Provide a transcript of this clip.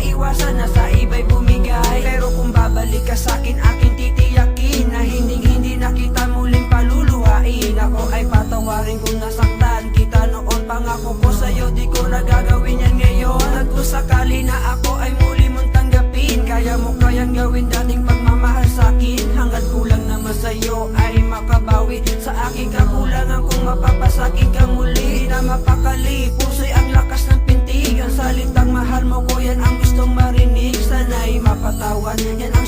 maiwasan na sa iba'y bumigay. Pero kung babalik ka sa'kin, akin titiyakin Na hindi hindi nakita and